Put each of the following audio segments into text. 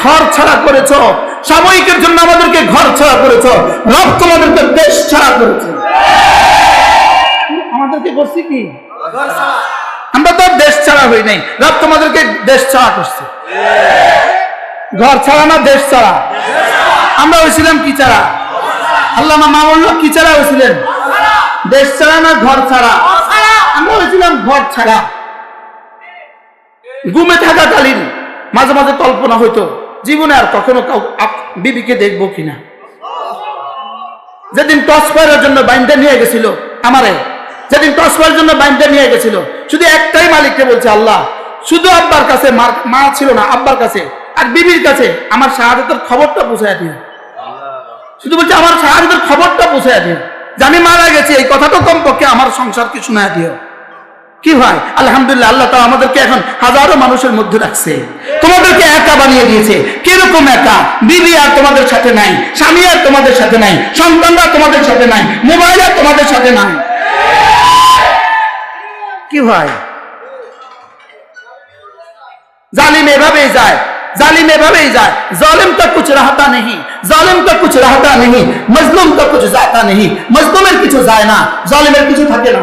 ঘর ছাড়া করেছ। সাময়িকের জন্য আমাদেরকে ঘর ছাড়া করেছ। রব তোমাদেরকে দেশ ছাড়া করেছে। আমাদেরকে করছি কি? আমরা তো দেশ ছাড়া হই নাই। রব তোমাদেরকে দেশ ছাড়া করছে। ঘর ছাড়া না দেশ ছাড়া? আমরা হয়েছিলাম কি ছাড়া? আল্লাহ মামুল্লা কি ছাড়া হয়েছিলেন? দেশ ছাড়া না ঘর ছাড়া? আমরা হয়েছিলাম ঘর ছাড়া। ঘুমে থাকাকালীন মাঝে মাঝে কল্পনা হইতো, জীবনে আর কখনো কাউ বিবিকে দেখব কিনা। যেদিন টস করার জন্য বাইনটা নিয়ে গেছিল, আমারে, যেদিন টস করার জন্য বাইনটা নিয়ে গেছিল, শুধু একটাই মালিককে বলছে, আল্লাহ, শুধু আব্বার কাছে মা ছিল না, আব্বার কাছে, আর বিবির কাছে আমার শাহাদাতের খবরটা পৌঁছায় দিও। শুধু বলছে, আমার শাহাদাতের খবরটা পৌঁছায় যে আমি মারা গেছি, এই কথাটা কমপক্ষে আমার সংসারকে শোনায় দিও। কি হয় আলহামদুলিল্লাহ, আল্লাহ তা আমাদেরকে এখন হাজারো মানুষের মধ্যে রাখছে। তোমাদেরকে একা বানিয়ে দিয়েছে। কীরকম একা? বিবি আর তোমাদের সাথে নাই, স্বামী আর তোমাদের সাথে নাই, সন্তানরা তোমাদের সাথে নাই, মোবাইল আর তোমাদের সাথে নাই। কি হয় জালিম এভাবেই যায়, জালিম এভাবেই যায়। জালিম তো কিছু রাহতা নেই জালিম তো কিছু রাহতা নেই মজলুম তো কিছু জাতা নেই মজলুমের কিছু যায় না, জালিমের কিছু থাকে না।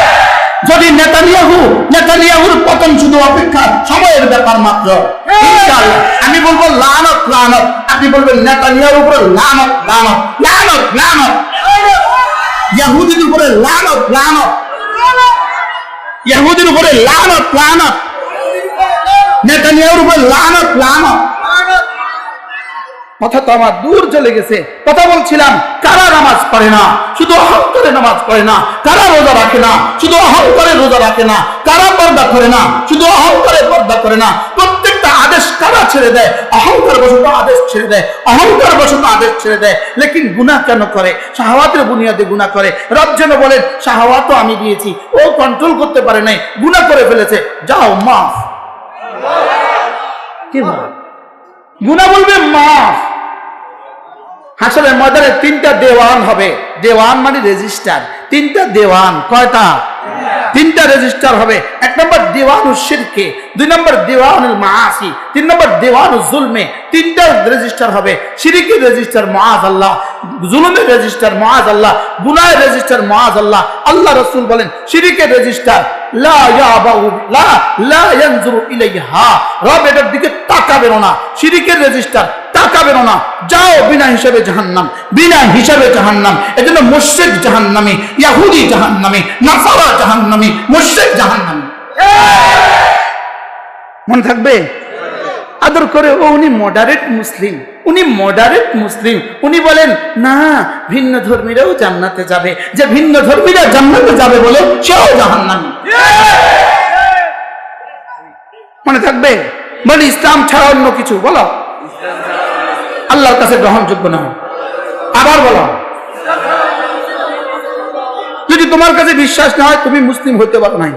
যদি নেতানিয়াহু নেতানিয়াহুর পতন শুধু অপেক্ষা সময়ের ব্যাপার মাত্র। আমি বলব লানত লানত। আপনি বলবেন নেতানিয়াহুর উপরে লানত লানত লানত লানত। ইয়াহুদির উপরে লানত লানত। ইয়াহুদির উপরে লানত লানত। নেতানিয়াহুর উপরে লানত লানত। কথা তো আমার দূর চলে গেছে। কথা বলছিলাম কারা নামাজ পড়ে না? শুধু অহংকারে নামাজ পড়ে না। কারা রোজা রাখে না? শুধু অহংকারে রোজা রাখে না। কারা পর্দা করে না? শুধু অহংকারে পর্দা করে না। প্রত্যেকটা আদেশ কারা ছেড়ে দেয়? অহংকার বশত আদেশ ছেড়ে দেয়। অহংকার বশত আদেশ ছেড়ে দেয়। লেকিন গুনাহ কেন করে? শাহওয়াতের বুনিয়াদে গুনাহ করে। রব যেন বলেন শাহওয়াতও আমি দিয়েছি। ও কন্ট্রোল করতে পারে নাই। গুনাহ করে ফেলেছে। যাও মাফ। কি বলে গুনা বলবে মাফ। হাসলে ময়দানে তিনটা দেওয়ান হবে। দেওয়ান মানে রেজিস্টার তিনটা দেওয়ান, কয়টা? তিনটা রেজিস্টার হবে। এক নম্বর দেওয়ান শিরকে দুই নম্বর দেওয়ান মাসি তিন নম্বর দেওয়ান জুলমে। তিনটা রেজিস্টার হবে। শিরিকের রেজিস্টার মহাজ আল্লাহ জুলুমের রেজিস্টার মহাজ আল্লাহ গুনাহের রেজিস্টার মহাজ আল্লাহ। আল্লাহ রসুল বলেন শিরিকের রেজিস্টার রব এটার দিকে তাকাবেন না। শিরিকের রেজিস্টার তাকাবেন না। যাও বিনা হিসাবে জাহান্নাম, বিনা হিসাবে জাহান্নাম। এজন্য মুশরিক জাহান্নামী, ইয়াহুদি জাহান্নামী, নাসারা জাহান্নামী, মুশরিক জাহান্নামী। মনে থাকবে? আদর করে, ও উনি মডারেট মুসলিম, উনি মডারেট মুসলিম। উনি বলেন, না, ভিন্ন ধর্মীরাও জান্নাতে যাবে। যে ভিন্ন ধর্মীরা জান্নাতে যাবে বলে সেও জাহান্নামী। মনে থাকবে? বলে, ইসলাম ছাড়া অন্য কিছু, বলো। আল্লাহর কাছে গ্রহণযোগ্য না। আবার বলো। যদি তোমার কাছে বিশ্বাস না হয়, তুমি মুসলিম হতে পারো নাই।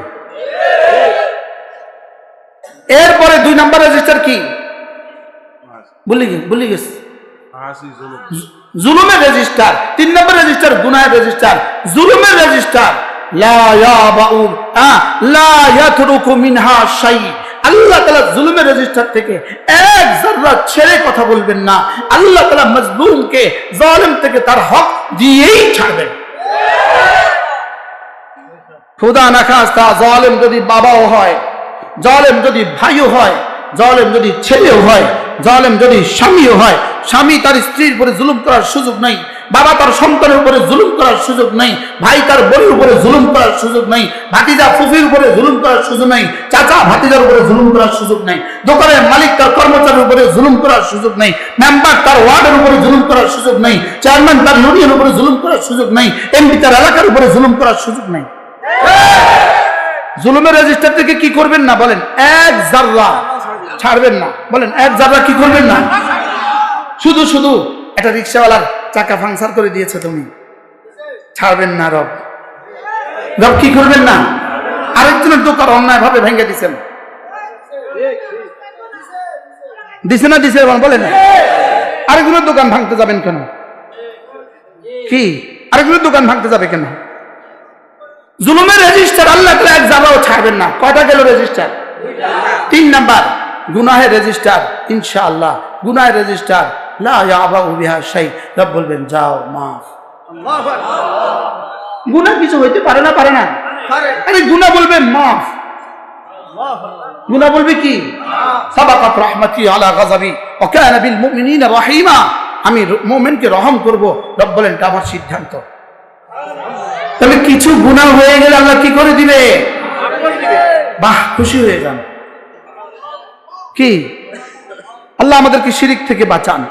এরপরে দুই নাম্বার রেজিস্টার কি? বলি জুলুমের রেজিস্টার তিন নম্বর রেজিস্টার গুনাহের রেজিস্টার জুলুমের রেজিস্টার লা লা মিনহা শাই আল্লাহ তাআলা জুলুমের রেজিস্টার থেকে এক যাররা ছেড়ে কথা বলবেন না। আল্লাহ তাআলা মজলুমকে, জালিম থেকে তার হক দিয়েই ছাড়বেন। খুদা না খাস্তা, জালেম যদি বাবাও হয়, জলেম যদি ভাইও হয়, জলেম যদি ছেলেও হয়, জলেম যদি স্বামীও হয়, স্বামী তার স্ত্রীর উপরে জুলুম করার সুযোগ নেই। বাবা তার সন্তানের উপরে জুলুম করার সুযোগ নেই, ভাই তার বোনের উপরে জুলুম করার সুযোগ নেই, ভাতিজা ফুফির উপরে জুলুম করার সুযোগ নেই, চাচা ভাতিজার উপরে জুলুম করার সুযোগ নেই, দোকানের মালিক তার কর্মচারীর উপরে জুলুম করার সুযোগ নেই মেম্বার তার ওয়ার্ডের উপরে জুলুম করার সুযোগ নেই চেয়ারম্যান তার ইউনিয়নের উপরে জুলুম করার সুযোগ নেই এমপি তার এলাকার উপরে জুলুম করার সুযোগ নেই। জুলুমের রেজিস্টার থেকে কি করবেন না বলেন, এক জাররা, ছাড়বেন না, বলেন এক জাররা কি করবেন না? শুধু শুধু, একটা রিক্সাওয়ালার চাকা ফাংসার করে দিয়েছে তুমি। ছাড়বেন না রব। রব কি করবেন না? আরেকজনের দোকান অন্যায় ভাবে ভেঙে দিছেন। দিছে না দিছে বলেন আরেকজনের দোকান ভাঙতে যাবেন কেন? কি? আরেকজনের দোকান ভাঙতে যাবে কেন? জুলুমের রেজিস্টার আল্লাহ এক জায়গাও ছাড়বেন না। কয়টা গেল রেজিস্টার তিন নাম্বার, গুনাহের রেজিস্টার ইনশাআল্লাহ, গুনাহের রেজিস্টার শাই রব বলবেন যাও মাফ। গুনাহ কিছু হইতে পারে না পারে না। আরে বলবে মাফ। গুনাহ বলবে কি? সাবাকাত রাহমাতি আলা বিল মুমিনিনা রাহিমা। আমি মুমিনকে রহম করব। রব বলেন এটা আমার সিদ্ধান্ত। তবে কিছু গুনাহ হয়ে গেলে আল্লাহ কি করে দিবে। বাহ খুশি হয়ে যান। কি? আল্লাহ আমাদেরকে শিরিক থেকে বাঁচান।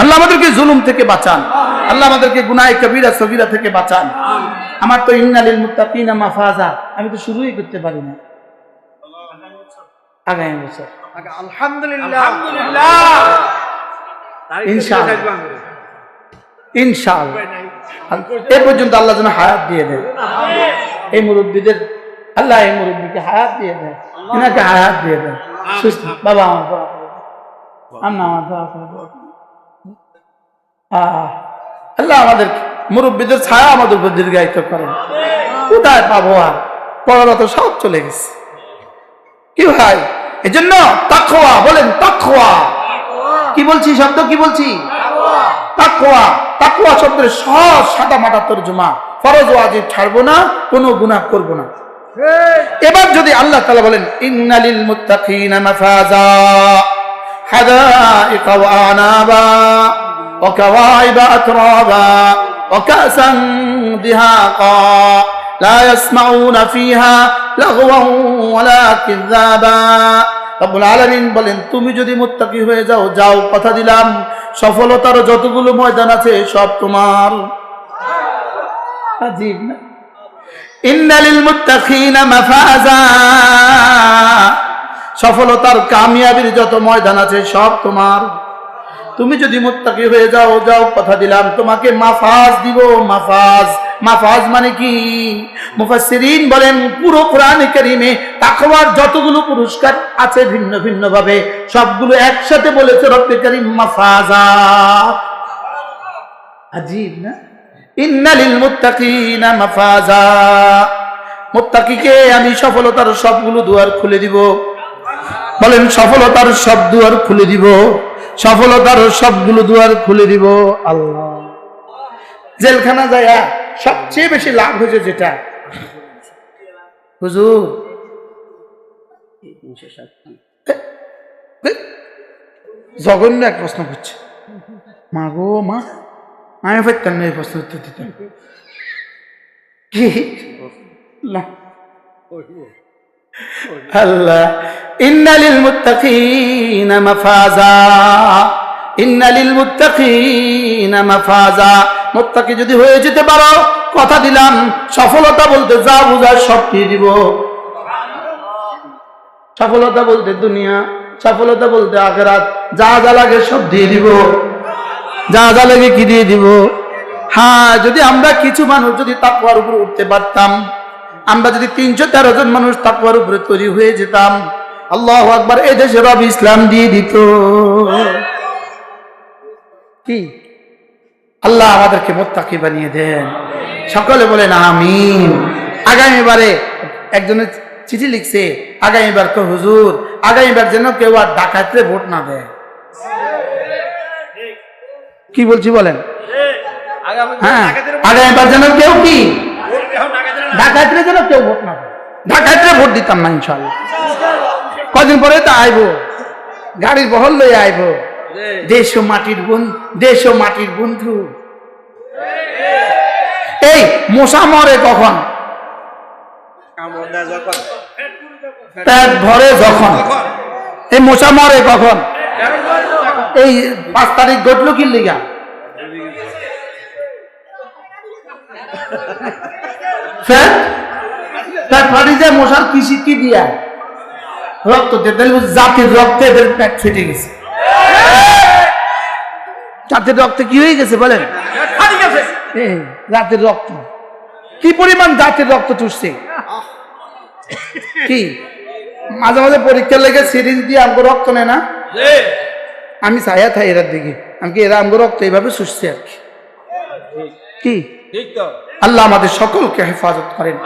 আল্লাহ আমাদেরকে জুলুম থেকে বাঁচান। আল্লাহ আমাদেরকে গুনায় কবিরা সগিরা থেকে বাঁচান। আমার তো ইন্নালিল মুত্তাকিনা মাফাজা। আমি তো শুরুই করতে পারি না। আগামী বছর। আলহামদুলিল্লাহ। ইনশাআল্লাহ। ইনশাআল্লাহ। এ পর্যন্ত আল্লাহ যেন হায়াত দিয়ে দেয়। এই মুরব্বীদের আল্লাহ এই মুরব্বীকে হায়াত দিয়ে দেয়। এনাকে হায়াত দিয়ে দেয়। সুস্থ বাবা আমার দোয়া আমার দোয়া। আল্লাহ আমাদের মুরব্বীদের ছায়া আমাদের উপর দীর্ঘায়িত করেন। কোথায় পাবো আর। পড়ারা তো সব চলে গেছে। কি ভাই? এজন্য তাকওয়া বলেন তাকওয়া। কি বলছি শব্দ কি বলছি? তাকওয়া। তাকওয়া। শব্দের সহজ সাদা মাটা তর্জমা। ফরজ ওয়াজিব ছাড়বো না কোনো গুনাহ করব না। এবার যদি আল্লাহ তাআলা বলেন ইন্নালিল মুত্তাকিনা মাফাজা হাদাইকা ওয়া আনাবা ওয়া কাওয়াইবা আতরাবা ওয়া কাসান দিহাকা لا يسمعون فيها لغوا ولا كذابا রব্বুল আলামিন বলেন তুমি যদি মুত্তাকি হয়ে যাও যাও কথা দিলাম সফলতার যতগুলো ময়দান আছে সব তোমার আজীব না ইন্নালিল মুত্তাকিনা মাফাজা সফলতার কামিয়াবির যত ময়দান আছে সব তোমার তুমি যদি মুত্তাকি হয়ে যাও যাও কথা দিলাম। তোমাকে মাফাজ দিব, মাফাজ। মাফাজ মানে কি? মুফাসসিরিন বলেন, পুরো কোরআন কারীমে তাকওয়ার যতগুলো পুরস্কার আছে ভিন্ন ভিন্ন ভাবে সবগুলো একসাথে বলেছে রব্বে কারীম মাফাজা। আজীব না? ইন্নালিল মুত্তাকিনা মাফাজা। মুত্তাকিকে আমি সফলতার সবগুলো দুয়ার খুলে দিব। বলেন, সফলতার সব দুয়ার খুলে দিব। সফলতার সবগুলো দুয়ার খুলে দিব আল্লাহ। জেলখানা যায় সবচেয়ে বেশি লাভ হয়েছে যেটা? হুজুর। জঘন্য এক প্রশ্ন করছে। মা গো, মা আমি পারতাম না এই প্রশ্ন উত্তর দিতাম কি? না। আল্লাহ ইন্নালিল মুত্তাকিনা মাফাজা। ইন্নালিল মুত্তাকিনা মাফাজা। মুত্তাকি যদি হয়ে যেতে পারো, কথা দিলাম, সফলতা বলতে যা বুঝার সব দিয়ে দিব। সফলতা বলতে দুনিয়া, সফলতা বলতে আখেরাত, যা যা লাগে সব দিয়ে দিব। যা যা লাগে কি দিয়ে দিব? হ্যাঁ যদি আমরা কিছু মানুষ যদি তাকওয়ার উপর উঠতে পারতাম আমরা যদি তিনশো তেরো জন মানুষ তাকওয়ার উপরে তৈরি হয়ে যেতাম আল্লাহ আকবার এই দেশে রব ইসলাম দিয়ে দিত। কি? আল্লাহ আমাদেরকে মোত্তাকি বানিয়ে দেন। সকলে বলেন আমিন। আগামীবারে একজনের চিঠি লিখছে আগামীবার তো হুজুর আগামীবার যেন কেউ আর ডাকাতরে ভোট না দেয়। কি বলছি বলেন? হ্যাঁ আগামীবার যেন কেউ কি? ডাকাতরে যেন কেউ ভোট না দেয়। ভোট দিতাম না ইনশাল্লাহ কদিন পরে তো আইবো, গাড়ির বহল লই আইবো। দেশ ও মাটির দেশ ও মাটির বন্ধু। এই, মশা মরে কখন? পেট ভরে যখন। এই মশা মরে কখন? এই পাঁচ তারিখ ঘটলো কি লিগা? ফ্যাট ফ্যাট ফাটি যায় মশার কৃষি কি দিয়া? রক্ত জাতির রক্তে এদের পেট ফেটে গেছে। জাতির রক্তে কি হয়ে গেছে বলেন? জাতির রক্ত। কি পরিমাণ জাতির রক্ত চুষছে? কি? মাঝে মাঝে পরীক্ষা লেগে সিরিজ দিয়ে আমগো রক্ত নেয় না? আমি ছায়া থাই এরার দিকে। আমি কি এরা আমগো রক্ত এইভাবে চুষছে আর কি? কি? আল্লাহ আমাদের সকলকে হেফাজত করেন।